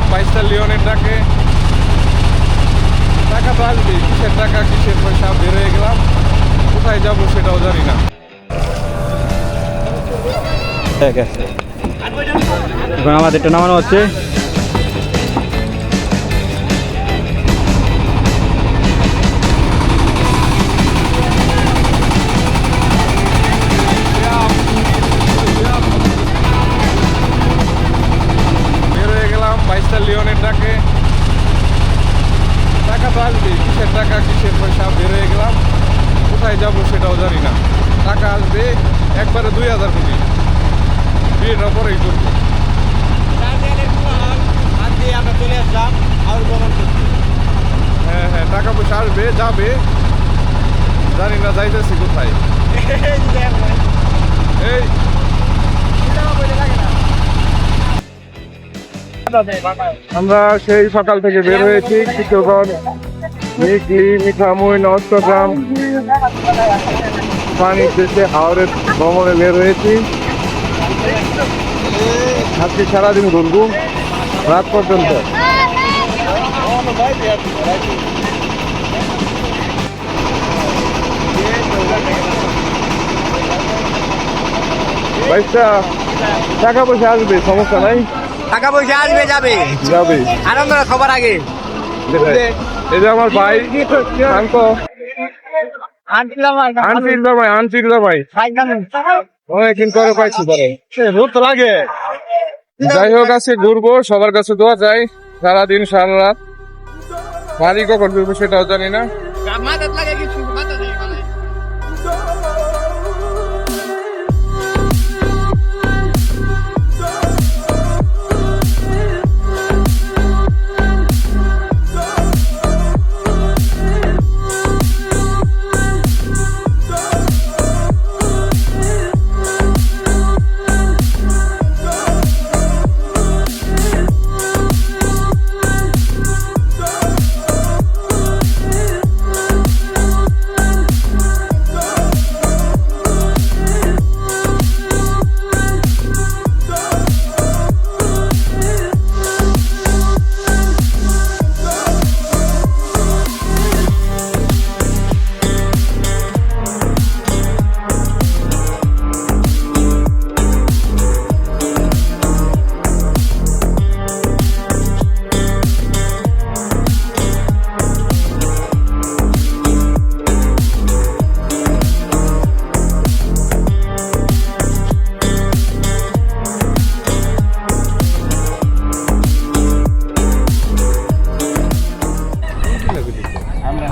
গেলাম বাইশটা লিওনের ডাকে। টাকা তো আসবে কিসের টাকা, কিসের পয়সা, বের হয়ে গেলাম। কোথায় যাব সেটাও জানি না। এখন আমাদের নামানো হচ্ছে। টাকা কিসের পয়সা বের হয়ে গেলাম। কোথায় যাব সেটাও জানি না। টাকা আসবে একবারে দুই হাজার কোটি। বিয়েটা পরেই করব। হ্যাঁ হ্যাঁ টাকা পয়সা আসবে, যাবে। জানি না যাইতেছি কোথায়। এই। আমরা সেই সকাল থেকে বের হয়েছি কিশোরগঞ্জ মিকলি মিঠামুই নষ্টগ্রাম পানি শেষে হাওড়ের ভ্রমণে বের হয়েছি আজকে সারাদিন ঘুরবো রাত পর্যন্ত পয়সা টাকা পয়সা আসবে সমস্যা নাই টাকা পয়সা আসবে যাবে যাবে আনন্দ খবর আগে এই যে আমার ভাই আঙ্ক আনছিলাম আনফিল্ড ভাই আনফিল্ড ভাই। অনেকদিন করে পাইছি পরে। রোদ লাগে। যাই হোক আজকে ঘুরবো সবার কাছে দোয়া যায় সারাদিন সারা রাত বাড়ি কখন সেটাও জানি না।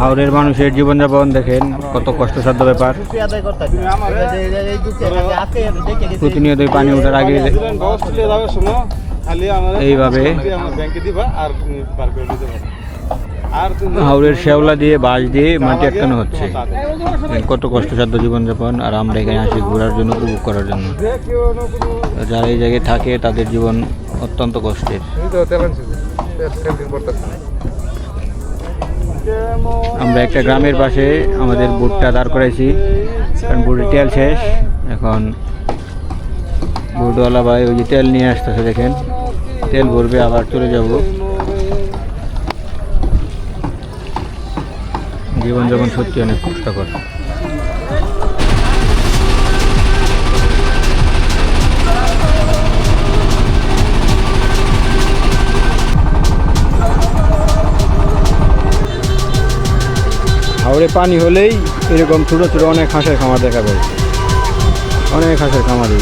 হাওড়ের মানুষের জীবনযাপন দেখেন, কত কষ্টসাধ্য ব্যাপার। প্রতিনিয়তই পানি ওঠার আগে এইভাবে হাওড়ের শেওলা দিয়ে, বাঁশ দিয়ে মাটি আটকানো হচ্ছে। কত কষ্টসাধ্য জীবনযাপন, আর আমরা এখানে আসি ঘোরার জন্য, উপভোগ করার জন্য। যারা এই জায়গায় থাকে, তাদের জীবন অত্যন্ত কষ্টের। আমরা একটা গ্রামের পাশে আমাদের বোটটা দাঁড় করাইছি। কারণ বোটের তেল শেষ। এখন বোটওয়ালা ভাই ওই যে তেল নিয়ে আসতেছে, দেখেন। তেল ভরবে, আবার চলে যাব। জীবন যখন সত্যি অনেক কষ্টকর। হাওড়ে পানি হলেই এরকম ছোটো ছোটো অনেক হাঁসের খামার দেখা যায়। অনেক হাঁসের খামারই।